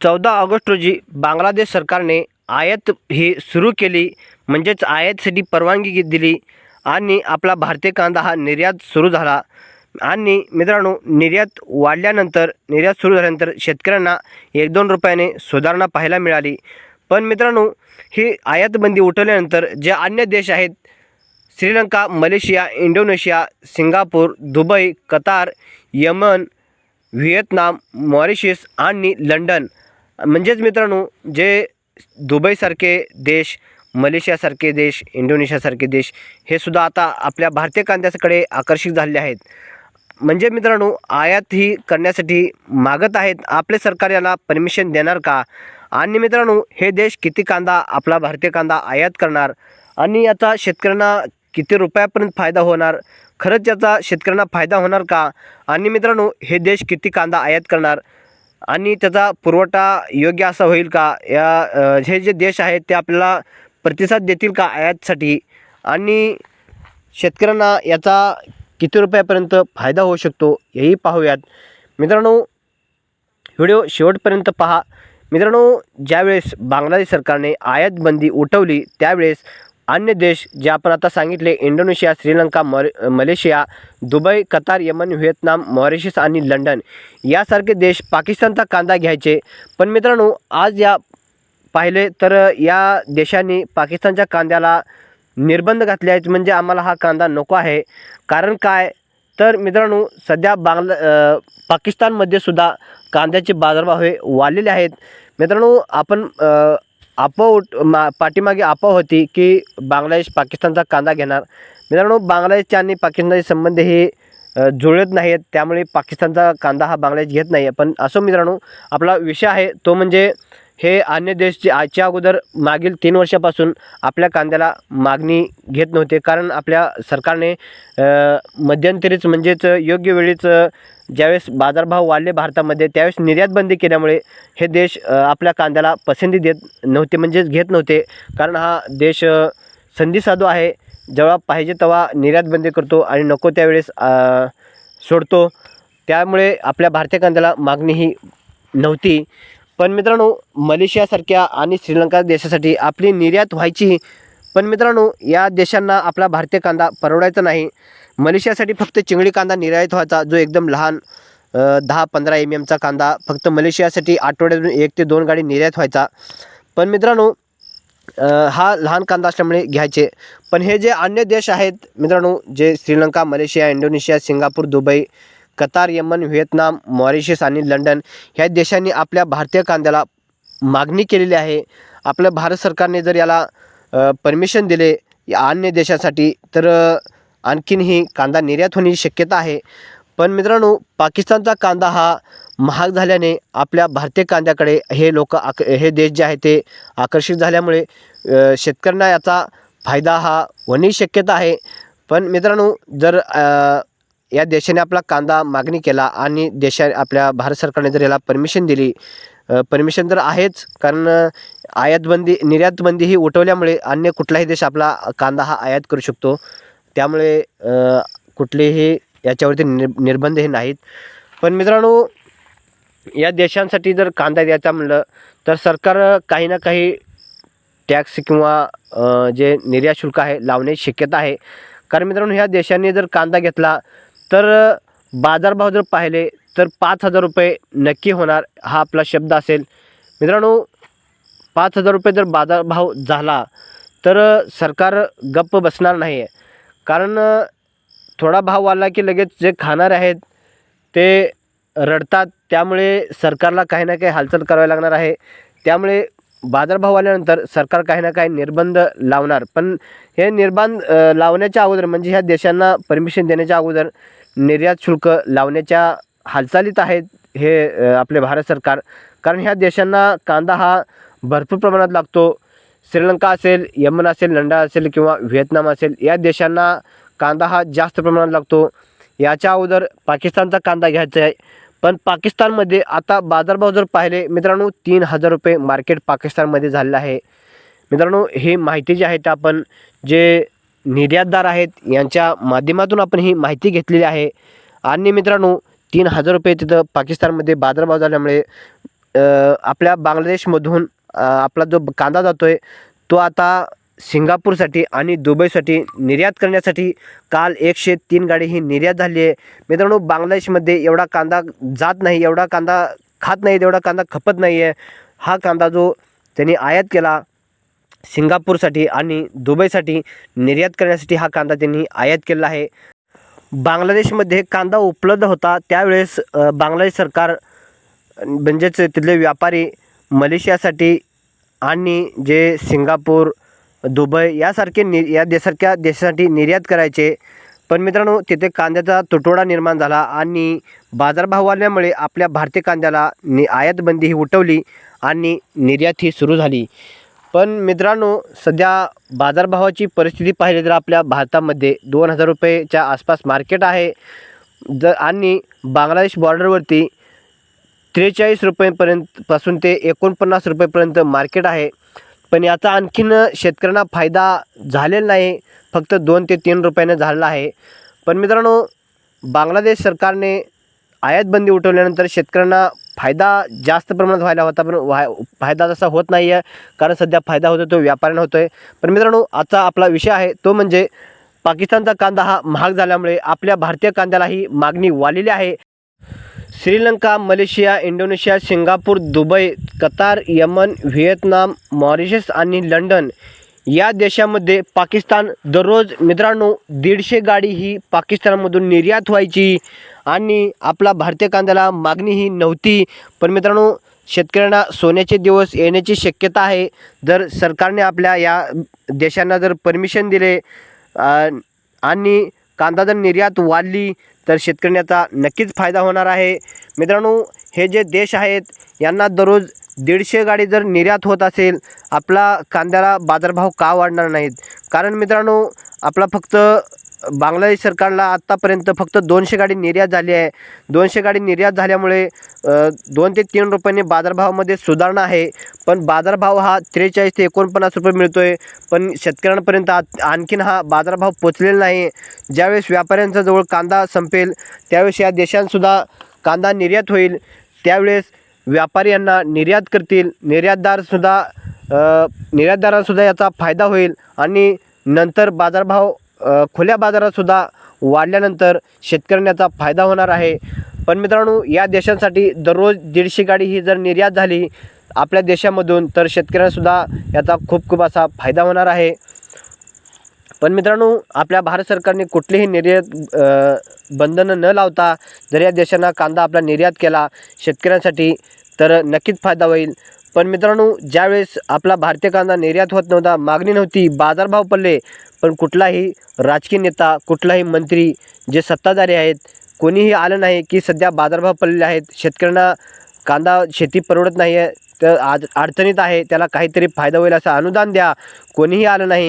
चौदा ऑगस्ट रोजी बांगलादेश सरकारने आयात ही सुरू केली. म्हणजेच आयातसाठी परवानगी दिली आणि आपला भारतीय कांदा हा निर्यात सुरू झाला. आणि मित्रांनो निर्यात वाढल्यानंतर निर्यात सुरू झाल्यानंतर शेतकऱ्यांना एक दोन रुपयाने सुधारणा पाहायला मिळाली. पण मित्रांनो ही आयातबंदी उठवल्यानंतर जे अन्य देश आहेत Sri Lanka Malaysia Indonesia Singapore Dubai Qatar Yemen Vietnam Mauritius आणि लंडन म्हणजेच मित्रांनो जे दुबईसारखे देश मलेशियासारखे देश इंडोनेशियासारखे देश हे सुद्धा आता आपल्या भारतीय कांद्याकडे आकर्षित झालेले आहेत. म्हणजे मित्रांनो आयात ही करण्यासाठी मागत आहेत. आपले सरकार याला परमिशन देणार का? आणि मित्रांनो हे देश किती कांदा आपला भारतीय कांदा आयात करणार? आणि याचा शेतकऱ्यांना किती रुपयापर्यंत फायदा होणार? खरंच याचा शेतकऱ्यांना फायदा होणार का? आणि मित्रांनो हे देश किती कांदा आयात करणार? आणि त्याचा पुरवठा योग्य असा होईल का? या हे जे देश आहेत ते आपल्याला प्रतिसाद देतील का आयातसाठी आणि शेतकऱ्यांना याचा किती रुपयापर्यंत फायदा होऊ शकतो हेही पाहूयात. मित्रांनो व्हिडिओ शेवटपर्यंत पहा. मित्रांनो ज्यावेळेस बांगलादेश सरकारने आयात बंदी उठवली त्यावेळेस अन्य देश जे आपण आता सांगितले Indonesia Sri Lanka more Malaysia Dubai Qatar Yemen Vietnam Mauritius आणि लंडन यासारखे देश पाकिस्तानचा कांदा घ्यायचे. पण मित्रांनो आज या पाहिले तर या देशांनी पाकिस्तानच्या कांद्याला निर्बंध घातले आहेत. म्हणजे आम्हाला हा कांदा नको आहे. कारण काय? तर मित्रांनो सध्या बांगला पाकिस्तानमध्ये सुद्धा कांद्याचे बाजारभाव हे वाढलेले आहेत. मित्रांनो आपण अ, उठ मा पाठीमागे अफवा होती की बांगलादेश पाकिस्तानचा कांदा घेणार. मित्रांनो बांगलादेशचे आणि पाकिस्तानचे संबंध हे जुळत जुळत नाहीत त्यामुळे पाकिस्तानचा कांदा हा बांगलादेश घेत नाही आहे पण असो मित्रांनो आपला विषय आहे तो म्हणजे हे अन्य देश जे आजच्या अगोदर मागील तीन वर्षापासून आपल्या कांद्याला मागणी घेत नव्हते. कारण आपल्या सरकारने मध्यंतरीच म्हणजेच योग्य वेळीच ज्यावेळेस बाजारभाव वाढले भारतामध्ये त्यावेळेस निर्यातबंदी केल्यामुळे हे देश आपल्या कांद्याला पसंती देत नव्हते म्हणजेच घेत नव्हते. कारण हा देश संधी संधीसाधू आहे. जेव्हा पाहिजे तेव्हा निर्यात बंदी करतो आणि नको त्यावेळेस सोडतो. त्यामुळे आपल्या भारतीय कांद्याला मागणी ही नव्हती. पण मित्रांनो मलेशियासारख्या आणि श्रीलंका देशासाठी आपली निर्यात व्हायची. पण मित्रांनो या देशांना आपला भारतीय कांदा परवडायचा नाही. मलेशियासाठी फक्त चिंगडी कांदा निर्यात व्हायचा जो एकदम लहान दहा पंधरा एम एमचा कांदा फक्त मलेशियासाठी आठवड्यातून एक ते दोन गाडी निर्यात व्हायचा. पण मित्रांनो हा लहान कांदा असल्यामुळे घ्यायचे. पण हे जे अन्य देश आहेत मित्रांनो जे Sri Lanka Malaysia Indonesia Singapore Dubai Qatar Yemen Vietnam Mauritius आणि लंडन ह्या देशांनी आपल्या भारतीय कांद्याला मागणी केलेली आहे. आपलं भारत सरकारने जर याला परमिशन दिले या अन्य देशासाठी तर आणखीन आणखीनही कांदा निर्यात होण्याची शक्यता आहे. पण मित्रांनो पाकिस्तानचा कांदा हा महाग झाल्याने आपल्या भारतीय कांद्याकडे हे लोक आक हे देश जे आहे ते आकर्षित झाल्यामुळे शेतकऱ्यांना याचा फायदा हा होण्याची शक्यता आहे. पण मित्रांनो जर या देशाने आपला कांदा मागणी केला आणि देशा आपल्या भारत सरकारने जर याला परमिशन दिली परमिशन तर आहेच कारण आयातबंदी निर्यातबंदी ही उठवल्यामुळे अन्य कुठलाही देश आपला कांदा हा आयात करू शकतो. त्यामुळे कुठलेही याच्यावरती निर निर्बंध हे नाहीत. पण मित्रांनो या देशांसाठी जर कांदा द्यायचा म्हणलं तर सरकार काही ना काही टॅक्स किंवा जे निर्यात शुल्क आहे लावण्याची शक्यता आहे. कारण मित्रांनो ह्या देशांनी जर कांदा घेतला तर बाजारभाव जर पाहिले तर पाच हजार रुपये नक्की होणार हा आपला शब्द असेल. मित्रांनो पाच हजार रुपये जर बाजारभाव झाला तर सरकार गप्प बसणार नाही आहे कारण थोडा भाव वाढला की लगेच जे खाणारे आहेत ते रडतात. त्यामुळे सरकारला काही ना काही हालचाल करावी लागणार आहे. त्यामुळे बाजारभाव आल्यानंतर सरकार काही ना काही निर्बंध लावणार. पण हे निर्बंध लावण्याच्या अगोदर म्हणजे ह्या देशांना परमिशन देण्याच्या अगोदर निर्यात शुल्क लावण्याच्या हालचालीत आहेत हे आपले भारत सरकार. कारण ह्या देशांना कांदा हा भरपूर प्रमाणात लागतो. श्रीलंका असेल यमन असेल लंडन असेल किंवा व्हिएतनाम असेल या देशांना कांदा हा जास्त प्रमाणात लागतो. याच्या अगोदर पाकिस्तानचा कांदा घ्यायचा आहे. पण पाकिस्तानमध्ये आता बाजारभाव जर पाहिले मित्रांनो तीन हजार रुपये मार्केट पाकिस्तानमध्ये झालेलं आहे. मित्रांनो ही माहिती जी आहे ते आपण जे निर्यातदार आहेत यांच्या माध्यमातून आपण ही माहिती घेतलेली आहे. आणि मित्रांनो तीन हजार रुपये तिथं पाकिस्तानमध्ये बाजारभाव झाल्यामुळे आपल्या बांगलादेशमधून आपला जो कांदा जातो आहे तो आता सिंगापूरसाठी आणि दुबईसाठी निर्यात करण्यासाठी काल एकशे तीन गाडी ही निर्यात झाली आहे. मित्रांनो बांगलादेशमध्ये एवढा कांदा जात नाही एवढा कांदा खात नाही एवढा कांदा खपत नाही आहे हा कांदा जो त्यांनी आयात केला सिंगापूरसाठी आणि दुबईसाठी निर्यात करण्यासाठी हा कांदा त्यांनी आयात केलेला आहे. बांगलादेशमध्ये कांदा उपलब्ध होता. त्यावेळेस बांगलादेश सरकार म्हणजेच तिथले व्यापारी मलेशियासाठी आणि जे सिंगापूर दुबई यासारखे नि या देशासारख्या देशासाठी निर्यात करायचे. पण मित्रांनो तिथे कांद्याचा तुटवडा निर्माण झाला आणि बाजारभाव वाढल्यामुळे आपल्या भारतीय कांद्याला नि आयातबंदी ही उठवली आणि निर्यात ही सुरू झाली. पण मित्रांनो सध्या बाजारभावाची परिस्थिती पाहिली तर आपल्या भारतामध्ये दोन हजार रुपयेच्या आसपास मार्केट आहे. जर आणि बांगलादेश बॉर्डरवरती त्रेचाळीस रुपयेपर्यंत पासून ते एकोणपन्नास रुपयेपर्यंत मार्केट आहे. पण याचा आणखीन शेतकऱ्यांना फायदा झालेला नाही. फक्त दोन ते तीन रुपयाने झालेला आहे. पण मित्रांनो बांगलादेश सरकारने आयातबंदी उठवल्यानंतर शेतकऱ्यांना फायदा जास्त प्रमाणात व्हायला होता पण व्हाय फायदा तसा होत नाही आहे कारण सध्या फायदा होतो तो व्यापाऱ्यांना होतो आहे पण मित्रांनो आजचा आपला विषय आहे तो म्हणजे पाकिस्तानचा कांदा हा महाग झाल्यामुळे आपल्या भारतीय कांद्यालाही मागणी वाढलेली आहे. Sri Lanka Malaysia Indonesia Singapore Dubai Qatar Yemen Vietnam Mauritius आणि लंडन या देशामध्ये पाकिस्तान दररोज मित्रांनो दीडशे गाडी ही पाकिस्तानमधून निर्यात व्हायची आणि आपला भारतीय कांद्याला मागणी ही नव्हती. पण मित्रांनो शेतकऱ्यांना सोन्याचे दिवस येण्याची शक्यता आहे. जर सरकारने आपल्या या देशांना जर परमिशन दिले आणि कांदा जर निर्यात वाढली तर शेतकऱ्यांचा नक्कीच फायदा होणार आहे. मित्रांनो हे जे देश आहेत यांना दररोज दीडशे गाडी जर निर्यात होत असेल आपला कांद्याला बाजारभाव का वाढणार नाहीत? कारण मित्रांनो आपला फक्त बांगलादेश सरकारला आत्तापर्यंत फक्त दोनशे गाडी निर्यात झाली आहे. दोनशे गाडी निर्यात झाल्यामुळे दोन ते तीन रुपयाने बाजारभावामध्ये सुधारणा आहे. पण बाजारभाव हा त्रेचाळीस ते एकोणपन्नास रुपये मिळतो आहे पण शेतकऱ्यांपर्यंत आत- आणखीन हा बाजारभाव पोचलेला नाही. ज्यावेळेस व्यापाऱ्यांचा जवळ कांदा संपेल त्यावेळेस या देशांतसुद्धा कांदा निर्यात होईल. त्यावेळेस व्यापारी यांना निर्यात करतील. निर्यातदारसुद्धा निर्यातदारांसुद्धा याचा फायदा होईल. आणि नंतर बाजारभाव खुल्या बाजारातसुद्धा वाढल्यानंतर शेतकऱ्यांना याचा फायदा होणार आहे. पण मित्रांनो या देशांसाठी दररोज दीडशे गाडी ही जर निर्यात झाली आपल्या देशामधून तर शेतकऱ्यांनासुद्धा याचा खूप खूप असा फायदा होणार आहे. पण मित्रांनो आपल्या भारत सरकारने कुठलीही निर्यात बंधनं न लावता जर या देशांना कांदा आपला निर्यात केला शेतकऱ्यांसाठी तर नक्कीच फायदा होईल. पण मित्रांनो ज्यावेळेस आपला भारतीय कांदा निर्यात होत नव्हता मागणी नव्हती बाजारभाव पडले पण कुठलाही राजकीय नेता कुठलाही मंत्री जे सत्ताधारी आहेत कोणीही आलं नाही की सध्या बाजारभाव पडलेले आहेत शेतकऱ्यांना कांदा शेती परवडत नाही आहे तर आज अडचणीत आहे त्याला काहीतरी फायदा होईल असं अनुदान द्या कोणीही आलं नाही.